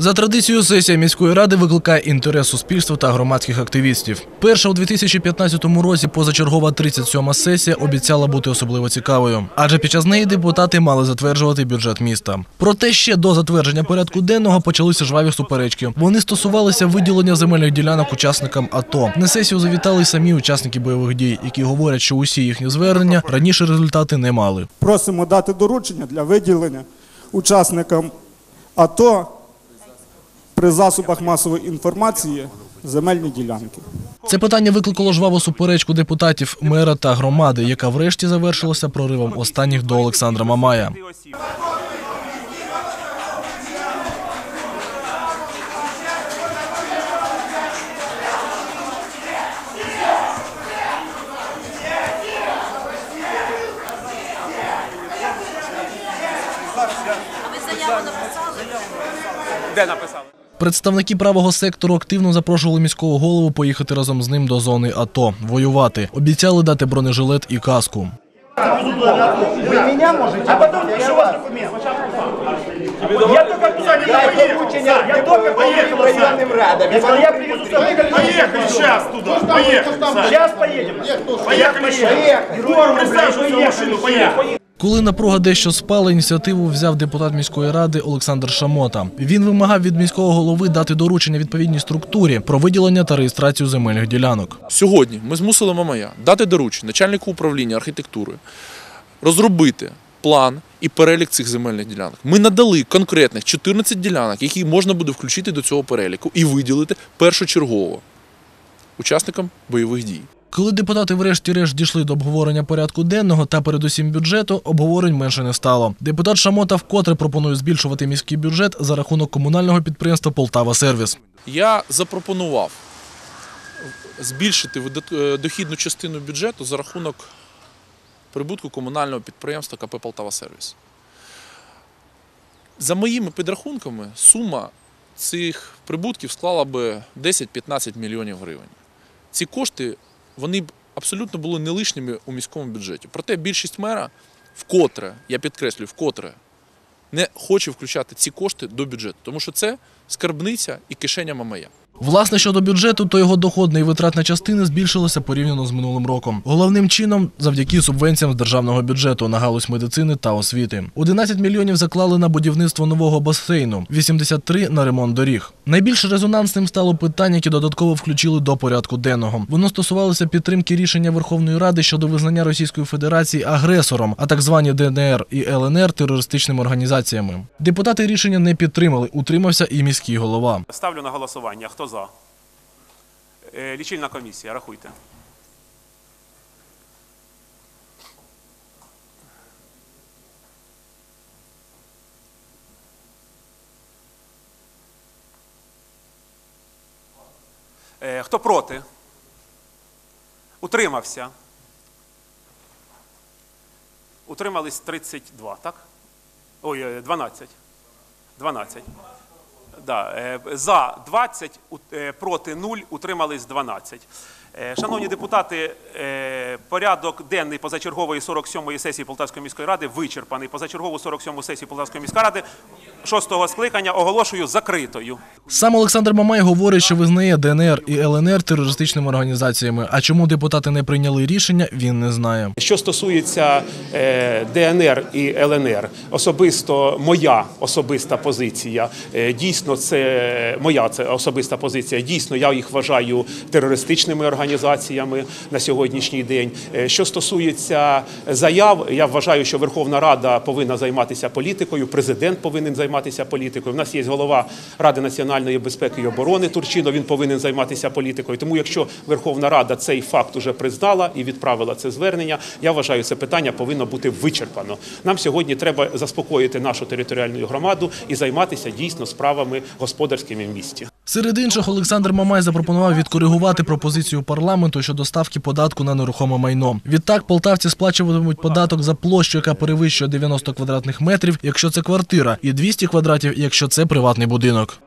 За традицією, сесія міської ради викликає інтерес суспільства та громадських активістів. Перша у 2015 році позачергова 37-ма сесія обіцяла бути особливо цікавою, адже під час неї депутати мали затверджувати бюджет міста. Проте ще до затвердження порядку денного почалися жваві суперечки. Вони стосувалися виділення земельних ділянок учасникам АТО. На сесію завітали самі учасники бойових дій, які говорять, що усі їхні звернення раніше результати не мали. Просимо дати доручення для виділення учасникам АТО при засобах масової інформації земельні ділянки. Це питання викликало жваву суперечку депутатів, мера та громади, яка врешті завершилася проривом останніх до Олександра Мамая. Де написали? Представники правого сектору активно запрошували міського голову поїхати разом з ним до зони АТО, воювати. Обіцяли дати бронежилет і каску. Вы меня можете? А потом пишу вас документ. Я только туда не поехал. Я только поехал районным радом. Я сказал, я. Сейчас поедем. Поїхали. Коли напруга дещо спала, ініціативу взяв депутат міської ради Олександр Шамота. Він вимагав від міського голови дати доручення відповідній структурі про виділення та реєстрацію земельних ділянок. Сьогодні ми змусили Мамая дати доручення начальнику управління архітектури розробити план і перелік цих земельних ділянок. Ми надали конкретних 14 ділянок, які можна буде включити до цього переліку і виділити першочергово учасникам бойових дій. Коли депутати врешті-решт дійшли до обговорення порядку денного та передусім бюджету, обговорень менше не стало. Депутат Шамота вкотре пропонує збільшувати міський бюджет за рахунок комунального підприємства Полтава Сервіс. Я запропонував збільшити е, дохідну частину бюджету за рахунок прибутку комунального підприємства КП Полтава Сервіс. За моїми підрахунками, сума цих прибутків склала би 10-15 мільйонів гривень. Ці кошти вони б абсолютно були не лишніми у міському бюджеті. Проте більшість мера вкотре, я підкреслюю, вкотре не хоче включати ці кошти до бюджету, тому що це скарбниця і кишеня Мамая. Власне, щодо бюджету, то його доходна і витратна частини збільшилися порівняно з минулим роком. Головним чином завдяки субвенціям з державного бюджету на галузь медицини та освіти. 11 мільйонів заклали на будівництво нового басейну, 83 – на ремонт доріг. Найбільш резонансним стало питання, яке додатково включили до порядку денного. Воно стосувалося підтримки рішення Верховної Ради щодо визнання Російської Федерації агресором, а так звані ДНР і ЛНР терористичними організаціями. Депутати рішення не підтримали. Утримався і міський голова. Ставлю на голосування. Хто за? Е, Лічильна комісія, рахуйте. Е, Хто проти? Утримався. Утримались 32, так? Ой, е, 12. 12. Да, е, за 20, у- е, проти 0, утримались 12. Е, Шановні депутати, порядок денний позачергової 47-ї сесії Полтавської міської ради вичерпаний. Позачергову 47-му сесію Полтавської міської ради 6-го скликання оголошую закритою. Сам Олександр Мамай говорить, що визнає ДНР і ЛНР терористичними організаціями. А чому депутати не прийняли рішення, він не знає. Що стосується е, ДНР і ЛНР, особисто моя особиста позиція, е, дійсно, це моя це особиста позиція. Дійсно, я їх вважаю терористичними організаціями на сьогоднішній день. Е, Що стосується заяв, я вважаю, що Верховна Рада повинна займатися політикою, президент повинен займатися політикою. У нас є голова Ради національної безпеки і оборони Турчинов, він повинен займатися політикою. Тому, якщо Верховна Рада цей факт уже признала і відправила це звернення, я вважаю, це питання повинно бути вичерпано. Нам сьогодні треба заспокоїти нашу територіальну громаду і займатися дійсно справами господарськими в місті. Серед інших, Олександр Мамай запропонував відкоригувати пропозицію парламенту щодо ставки податку на нерухоме майно. Відтак, полтавці сплачуватимуть податок за площу, яка перевищує 90 квадратних метрів, якщо це квартира, і 200 квадратів, якщо це приватний будинок.